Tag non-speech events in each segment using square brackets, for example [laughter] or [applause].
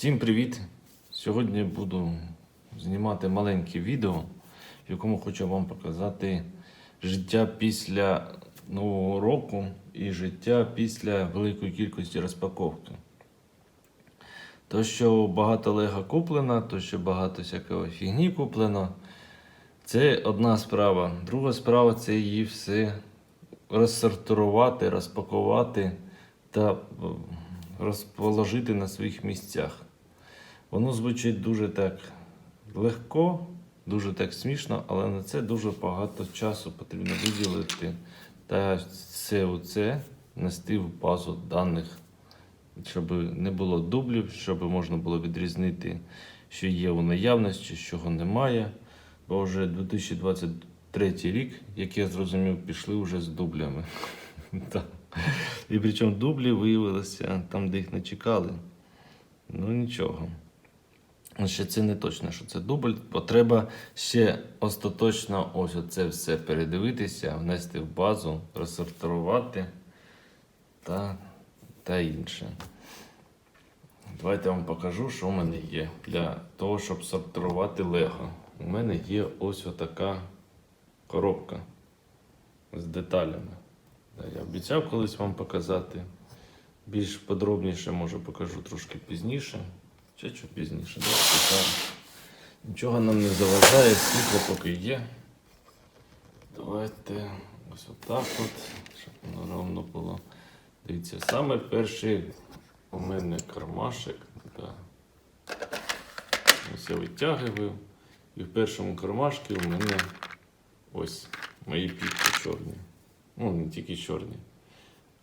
Всім привіт! Сьогодні буду знімати маленьке відео, в якому хочу вам показати життя після Нового року і життя після великої кількості розпаковки. То, що багато лего куплено, то, що багато всякого фігні куплено, це одна справа. Друга справа це її все розсортувати, розпакувати та розположити на своїх місцях. Воно звучить дуже так легко, дуже так смішно, але на це дуже багато часу потрібно виділити та все оце нести в базу даних, щоб не було дублів, щоб можна було відрізнити, що є у наявності, чого немає. Бо вже 2023 рік, як я зрозумів, пішли вже з дублями. [laughs] І причому дублі виявилися там, де їх не чекали. Ну нічого. Ще це не точно, що це дубль, бо треба ще остаточно ось оце все передивитися, внести в базу, розсортувати та, та інше. Давайте я вам покажу, що в мене є для того, щоб сортувати лего. У мене є ось отака коробка з деталями. Я обіцяв колись вам показати. Більш подробніше, може, покажу трошки пізніше. Чи що пізніше, да? Нічого нам не заважає, світло поки є. Давайте ось отак от, щоб воно ровно було. Дивіться, саме перший у мене кармашек. Да. Ось я витягую. І в першому кармашку у мене ось мої піпки чорні. Ну, не тільки чорні,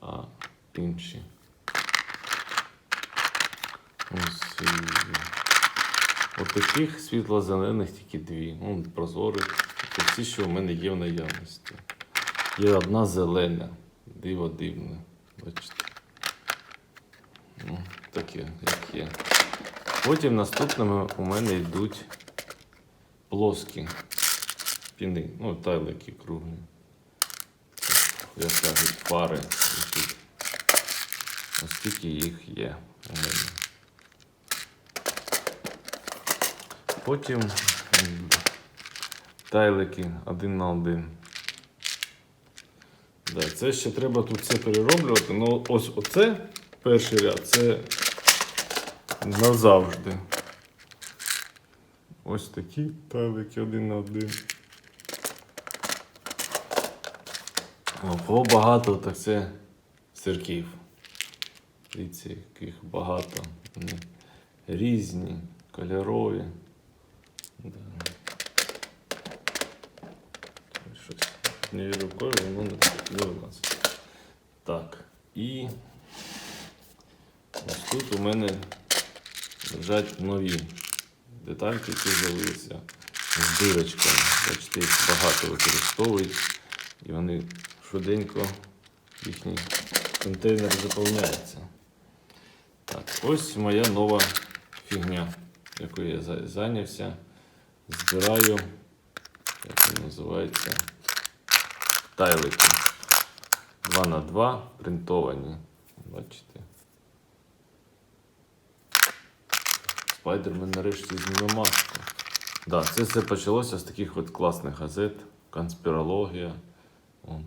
а інші. Ось. От таких світло-зелених тільки дві. Ну, прозорих. Це всі, що в мене є в наявності. Є одна зелена. Диво дивне. Бачите. Ну, таке, як є. Потім наступними у мене йдуть плоскі піни. Ну, тайлики круглі. Я кажуть, пари. І тут. Ось скільки їх є у мене. Потім тайлики один на один. Да, це ще треба тут все перероблювати. Ну, ось оце перший ряд, це назавжди. Ось такі тайлики один на один. Кого багато, так це сирків. Дивіться, яких багато. Вони різні, кольорові. Щось не рукою, воно не, не вилазить. Так. І ось тут у мене лежать нові детальки, які з'явилися з дирочками. Бачите, їх багато використовують. І вони швиденько їхній контейнер заповняється. Так, ось моя нова фігня, якою я зайнявся. Збираю, як він називається, тайлики. 2 на 2 принтовані. Бачите? Спайдермен нарешті зніме маску. Да, це все почалося з таких от класних газет. Конспірологія. Вон,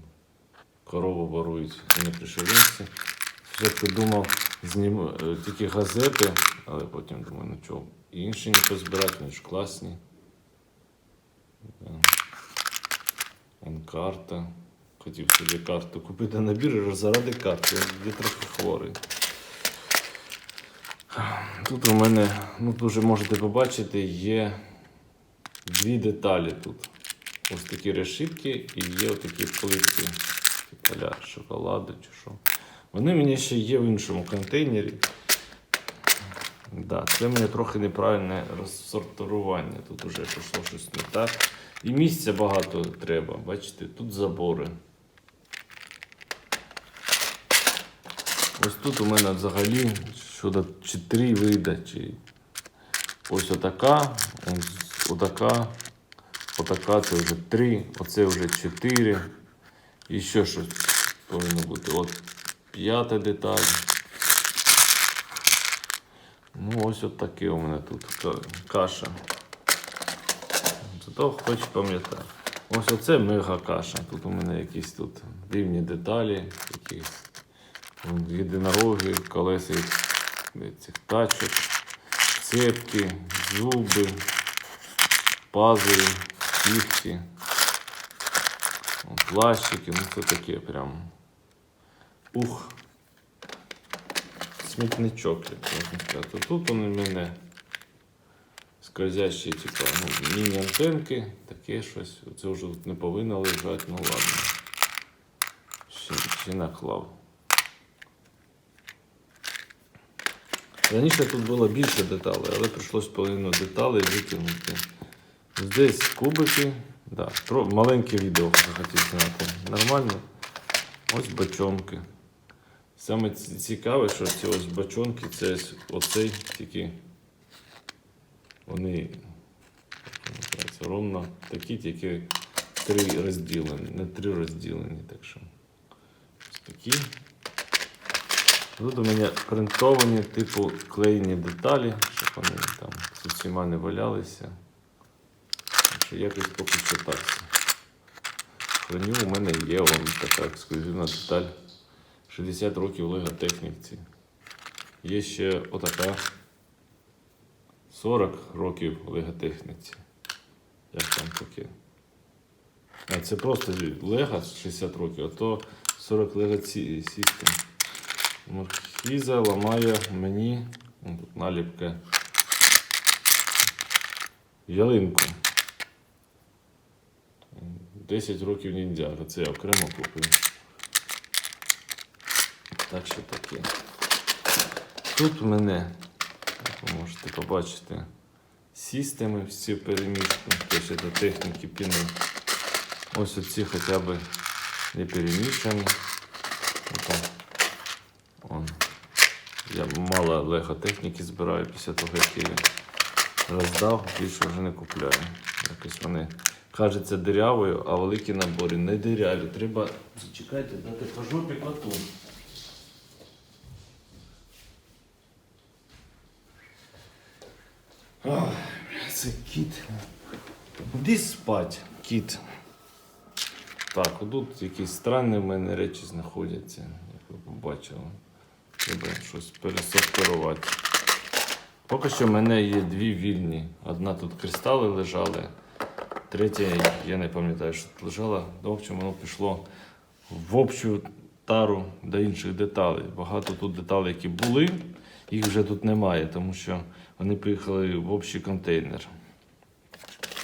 корову ворують не пришелінці. Спочатку думав зніму е, тільки газети, але потім думаю, ну чого, інші не позбирати, вони ж класні. Да. Вон карта. Хотів собі карту купити набір заради карти. Я трохи хворий. Тут у мене, ну тут вже можете побачити, є дві деталі тут. Ось такі решітки і є отакі плитки, типу шоколаду чи що. Вони мені ще є в іншому контейнері. Да, це мене трохи неправильне розсортування. Тут вже пішло щось не так. І місця багато треба. Бачите, тут забори. Ось тут у мене взагалі щодо чи три вида, ось отака, ось отака, отака це вже три, оце вже чотири. І ще щось повинно бути. От п'ята деталь. Ну, ось от таке у мене тут каша. Зато хоч пам'ятає. Ось оце мега каша. Тут у мене якісь тут дивні деталі, якісь єдинороги, колеса цих тачок, цепки, зуби, пазурі, кігті, плащики, ну це таке прям. Ух. Смітничок, як можна сказати. Тут вони мене скользящі, типа, ну, міні-антенки, таке щось. Це вже не повинно лежати, ну ладно. Ще, ще наклав. Раніше тут було більше деталей, але прийшлось половину деталей викинути. Здесь кубики. Да, маленьке відео хотів зняти. Нормально. Ось бочонки. Саме ці- цікаве, що ці ось бочонки, це ось оцей тільки вони ровно такі, тільки три розділені, не три розділені. Так що ось такі. Тут у мене принтовані, типу клеєні деталі, щоб вони там з усіма не валялися. Що якось поки що так. Храню у мене є вон така ексклюзивна деталь. 60 років Лего техніці. Є ще отака 40 років Лего техніці. Як там таке? А це просто Лего 60 років, а то 40 Лего System. Маркіза ламає мені ну, тут наліпка. Ялинку. 10 років ніндзяга. Це я окремо купив. Так що таке. Тут мене, ви можете побачити, системи всі перемішані, теж до техніки піни. Ось оці хоча б не перемішані. Я мало лего техніки збираю після того, як я роздав, більше вже не купляю. Якось вони кажуться дирявою, а великі набори не диряві. Треба зачекайте, дати по жопі коту. Це кіт. Іди спать, кіт. Так, отут якісь странні в мене речі знаходяться, як ви побачили. Треба щось пересортувати. Поки що в мене є дві вільні. Одна тут кристали лежали, третя, я не пам'ятаю, що тут лежала. Ну, в общем, воно пішло в общу тару до інших деталей. Багато тут деталей, які були, їх вже тут немає, тому що вони поїхали в общий контейнер.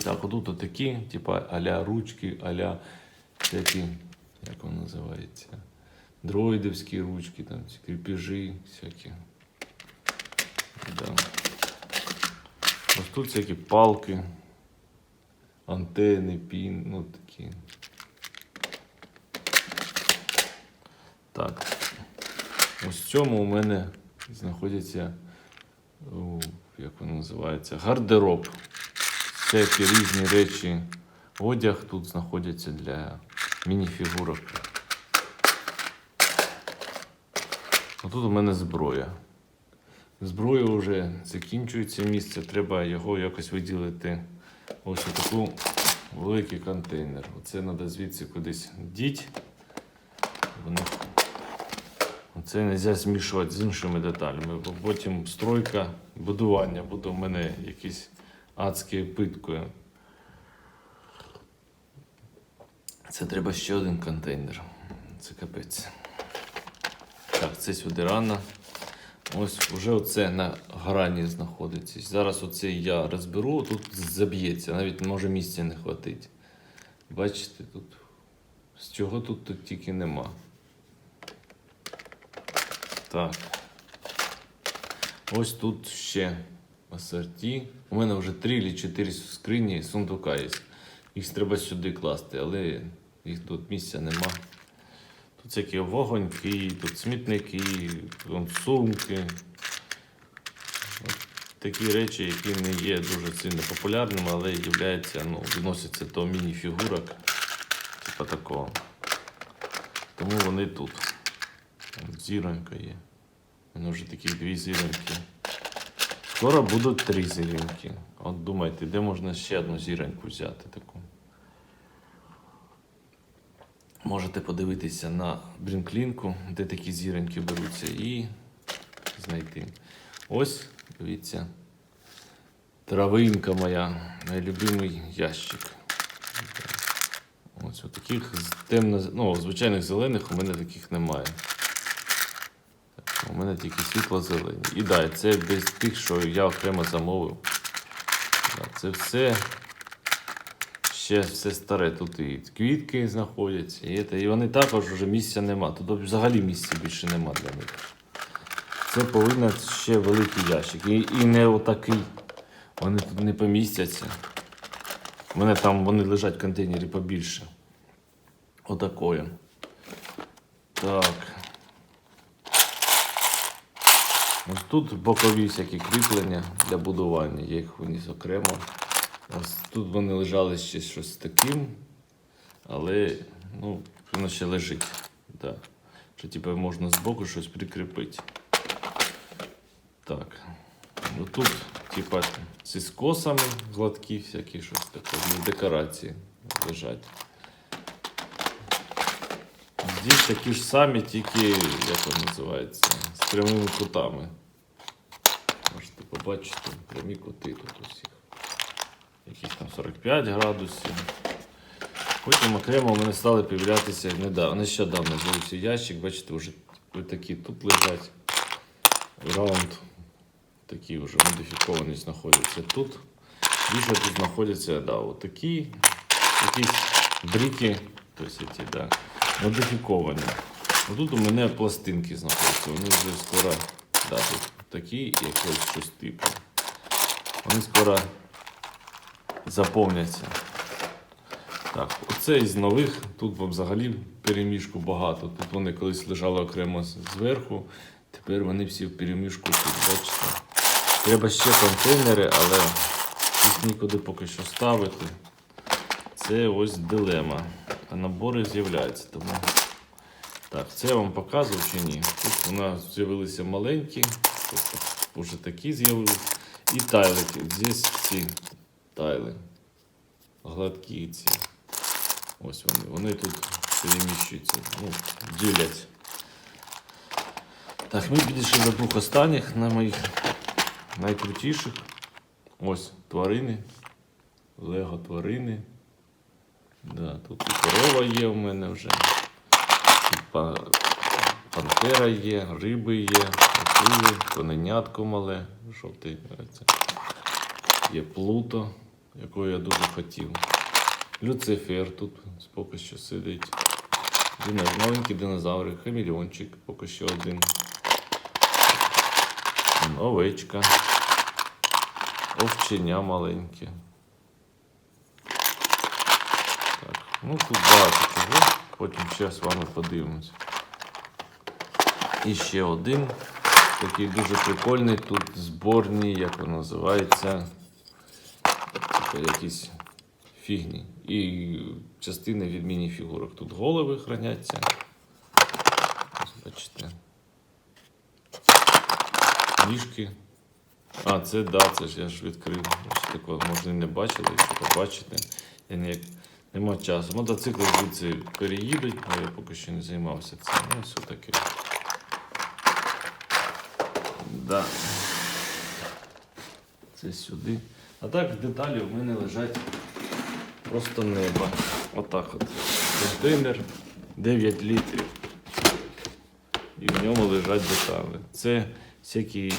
Так, отут отакі, типа аля ручки, аля всякі, як воно називається, дроїдовські ручки, там ці кріпежі всякі. Да. Ось тут всякі палки, антени, пін, ну такі. Так. Ось в цьому у мене знаходяться, як воно називається, гардероб. Всякі різні речі. Одяг тут знаходяться для мініфігурок. Тут у мене зброя. Зброя вже закінчується місце, треба його якось виділити. Ось у таку великий контейнер. Оце треба звідси кудись діть. Оце не можна змішувати з іншими деталями, бо потім стройка, будування буде у мене якісь адські питкою. Це треба ще один контейнер. Це капець. Так, це сюди рано. Ось вже оце на грані знаходиться. Зараз оце я розберу, тут заб'ється, навіть може місця не хватить. Бачите, тут з чого тут, тут тільки нема. Так. Ось тут ще асорті. У мене вже 3 чи 4 скрині сундука є. Їх треба сюди класти, але їх тут місця нема. Тут всякі вогоньки, тут смітники, тут сумки. Такі речі, які не є дуже сильно популярними, але являються, ну, відносяться до міні-фігурок, типа такого. Тому вони тут. Зіронька є. У мене вже такі дві зіроньки. Скоро будуть три зіроньки. От думайте, де можна ще одну зіроньку взяти таку. Можете подивитися на брінклінку, де такі зіроньки беруться, і знайти. Ось, дивіться, травинка моя, найлюбимий ящик. Ось таких темно, ну, звичайних зелених у мене таких немає. Мене тільки світло-зелені. І да, це без тих, що я окремо замовив. Да, це все ще все старе. Тут і квітки знаходяться, і, це, і вони також вже місця нема. Тут взагалі місця більше нема для них. Це повинен ще великий ящик. І, і не отакий. Вони тут не помістяться. У мене там вони лежать в контейнері побільше. Отакої. Так. Ось тут бокові всякі кріплення для будування. Я їх виніс окремо. Ось тут вони лежали ще щось таким, але ну, воно ще лежить. Да. Що типу можна збоку щось прикріпити. Так. Ну тут, типа, зі скосами гладкі всякі, щось таке, декорації лежать. Здесь такі ж самі, тільки, як воно називається, з прямими кутами. Можете побачити прямі кути тут усіх. Якісь там 45 градусів. Потім окремо мене стали появлятися недавно, нещодавно з'явився ящик, бачите, вже такі тут лежать. Раунд такі вже модифіковані знаходяться тут. Більше тут знаходяться да, от такі якісь бріки, тобто ці, да, модифіковані. Тут у мене пластинки знаходяться. Вони вже скоро да, тут такі якось щось типу. Вони скоро заповняться. Так, оце із нових, тут вам взагалі переміжку багато. Тут вони колись лежали окремо зверху, тепер вони всі в переміжку тут, бачите. Треба ще контейнери, але їх нікуди поки що ставити. Це ось дилема. А набори з'являються. Тому... Так, це я вам показував чи ні. Тут у нас з'явилися маленькі, тобто вже такі з'явилися. І тайлики. Здесь ці тайли. Гладкі ці. Ось вони. Вони тут переміщуються, ну, ділять. Так, ми підійшли до двох останніх на моїх найкрутіших. Ось тварини. Лего тварини. Да, тут і корова є у мене вже. Пантера є, риби є, акули, коненятко мале, жовтий. Є плуто, якого я дуже хотів. Люцифер тут поки що сидить. Дина- Маленькі динозаври, хамелеончик, поки що один. Овечка. Овченя маленьке. Так, ну тут багато чого. Потім ще з вами подивимось. І ще один. Такий дуже прикольний. Тут зборні, як воно називається. Типу якісь фігні. І частини від міні-фігурок. Тут голови храняться. Ось бачите. Ніжки. А, це да, це ж я ж відкрив. Ось такого, може, і не бачили, якщо побачите. Я ніяк нема часу. Мотоцикли звідси переїдуть, але я поки що не займався цим. Ну, все таке. Да. Це сюди. А так деталі в мене лежать просто небо. Отак от. Контейнер 9 літрів. І в ньому лежать деталі. Це всякі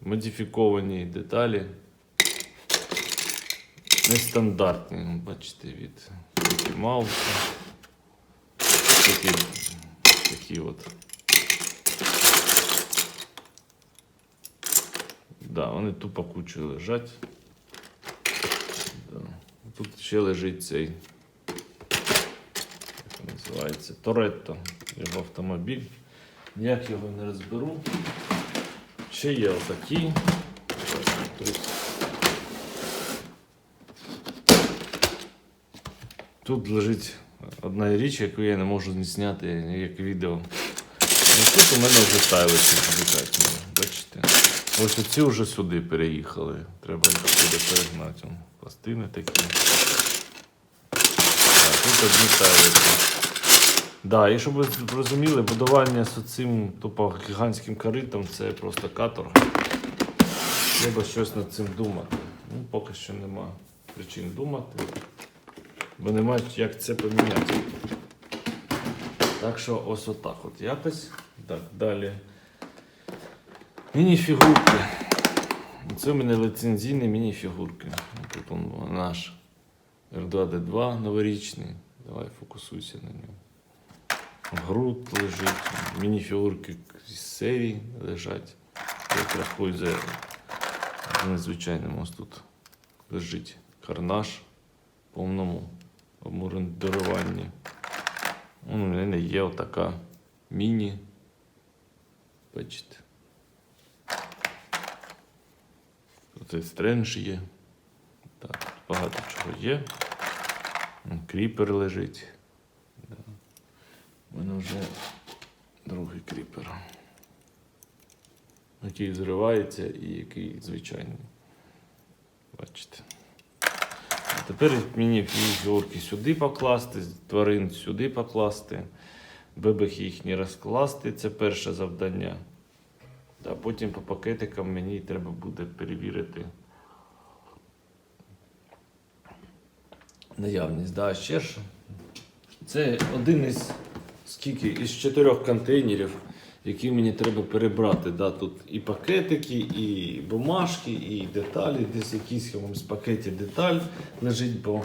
модифіковані деталі. Нестандартні, бачите, від Мауса. Такі, такі от. Да, вони тупо кучою лежать. Да. Тут ще лежить цей. Як називається? Торетто. Його автомобіль. Ніяк його не розберу. Ще є отакі. Тут, тут лежить одна річ, яку я не можу зняти як відео. Ну, тут у мене вже лежать. ну, Бачите? Ось оці вже сюди переїхали. Треба сюди перегнати. Пластини такі. Так, тут одні тайлики. Да, і щоб ви розуміли, будування з цим тупо гігантським коритом це просто каторга. Треба щось над цим думати. Ну, поки що нема причин думати, бо нема як це поміняти. Так що ось отак от якось. Так, далі. Міні-фігурки. Це у мене ліцензійні міні-фігурки. Тут он наш R2D2 новорічний. Давай фокусуйся на ньому. Груд лежить, міні-фігурки з серії лежать. Я рахую за незвичайним ось тут лежить карнаж повному обмундируванні. У мене є отака міні. Бачите. І стрендж є. Так, багато чого є. Кріпер лежить. Да. У мене вже другий кріпер. Який зривається і який звичайний. Бачите. Тепер мені фігурки сюди покласти, тварин сюди покласти, бебехи їхні розкласти. Це перше завдання. А потім по пакетикам мені треба буде перевірити наявність. Да, ще ж. Це один із скільки із чотирьох контейнерів, які мені треба перебрати. Да, тут і пакетики, і бумажки, і деталі. Десь якийсь з пакеті деталь лежить, бо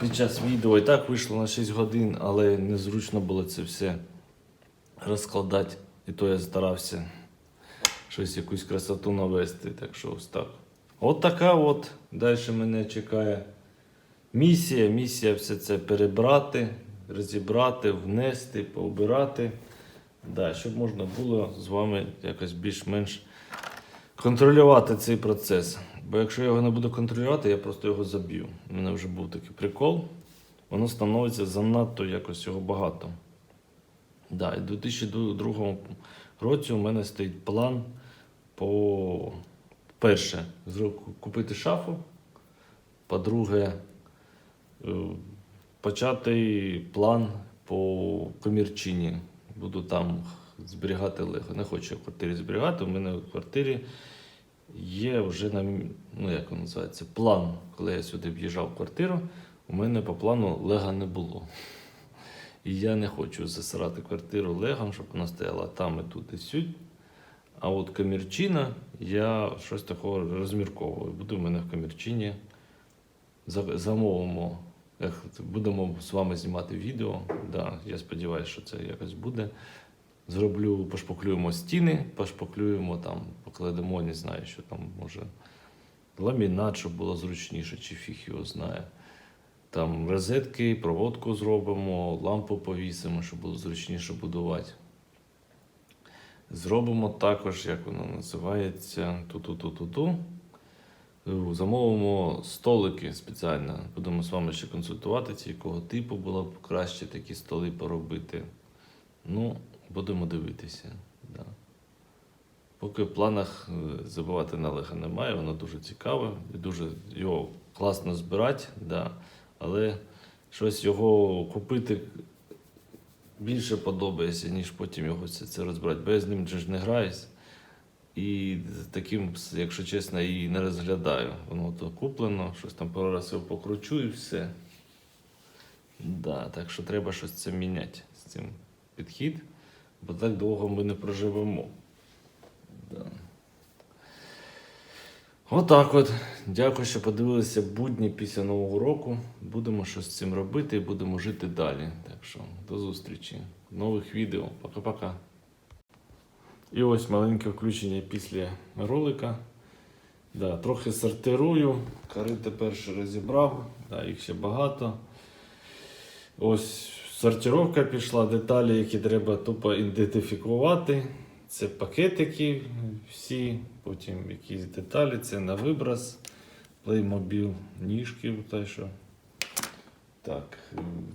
під час відео і так вийшло на 6 годин, але незручно було це все розкладати. І то я старався щось якусь красоту навести. Так що ось так. От така от. Далі мене чекає місія. Місія все це перебрати, розібрати, внести, пообирати. Да, щоб можна було з вами якось більш-менш контролювати цей процес. Бо якщо я його не буду контролювати, я просто його заб'ю. У мене вже був такий прикол. Воно становиться занадто якось його багато. Да, і в 2002 році у мене стоїть план по перше, купити шафу. По-друге, е, почати план по комірчині. Буду там зберігати лего. Не хочу я в квартирі зберігати. У мене в квартирі є вже на ну як воно називається, план. Коли я сюди в'їжджав в квартиру, у мене по плану лега не було. І я не хочу засирати квартиру легом, щоб вона стояла там і тут і сюди. А от комірчина, я щось такого розмірковую. Буде в мене в комірчині. Замовимо, будемо з вами знімати відео. Да, я сподіваюся, що це якось буде. Зроблю, пошпаклюємо стіни, пошпаклюємо там, покладемо, не знаю, що там може. Ламінат, щоб було зручніше, чи фіг його знає. Там розетки, проводку зробимо, лампу повісимо, щоб було зручніше будувати. Зробимо також, як воно називається, ту-ту-ту-ту-ту. Е, Замовимо столики спеціально. Будемо з вами ще консультуватися, якого типу було б краще такі столи поробити. Ну, будемо дивитися. Да. Поки в планах е, забувати на лего немає, воно дуже цікаве і дуже його класно збирати, да. але щось його купити більше подобається, ніж потім його все це розбирати. Бо я з ним ж не граюсь. І таким, якщо чесно, і не розглядаю. Воно то куплено, щось там пару раз його покручу і все. Да, так що треба щось це міняти з цим підхід, бо так довго ми не проживемо. Да. Отак от. Дякую, що подивилися будні після Нового року. Будемо щось з цим робити і будемо жити далі. Так що до зустрічі нових відео. Пока-пока. І ось маленьке включення після ролика. Да, трохи сортирую. Карити перше розібрав, да, їх ще багато. Ось сортировка пішла, деталі, які треба тупо ідентифікувати. Це пакетики всі, потім якісь деталі, це на виброс, Playmobil, ніжки. Та що. Так,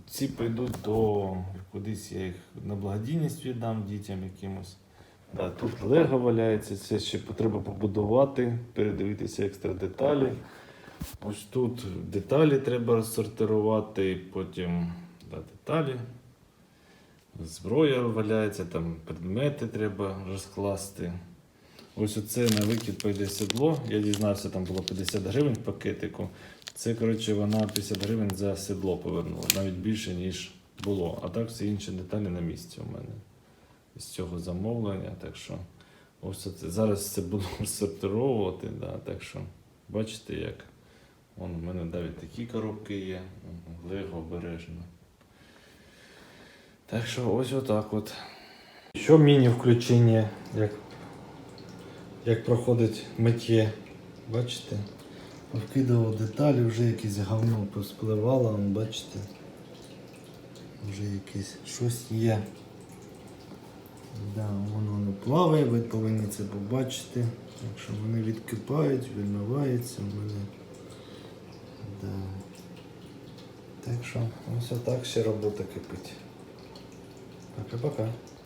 ці прийдуть до кудись я їх на благодійність віддам дітям якимось. Да, тут лего валяється, це ще треба побудувати, передивитися екстра деталі. Ось тут деталі треба розсортирувати, потім да, деталі. Зброя валяється, там предмети треба розкласти. Ось оце на викид пойде седло. Я дізнався, там було 50 гривень в пакетику. Це, коротше, вона 50 гривень за седло повернула, навіть більше, ніж було. А так всі інші деталі на місці у мене з цього замовлення. Так що ось це. Зараз це буду [laughs] сортировувати. Да, так що бачите, як Вон у мене навіть такі коробки є. Лего обережно. Так що ось отак от. Що міні-включення, як, як проходить миттє. Бачите? Повкидував деталі, вже якесь говно поспливало, бачите. Вже якесь щось є. Да, воно не плаває, ви повинні це побачити. Так що вони відкипають, відмиваються в мене. Да. Так що ось отак ще робота кипить. Пока-пока.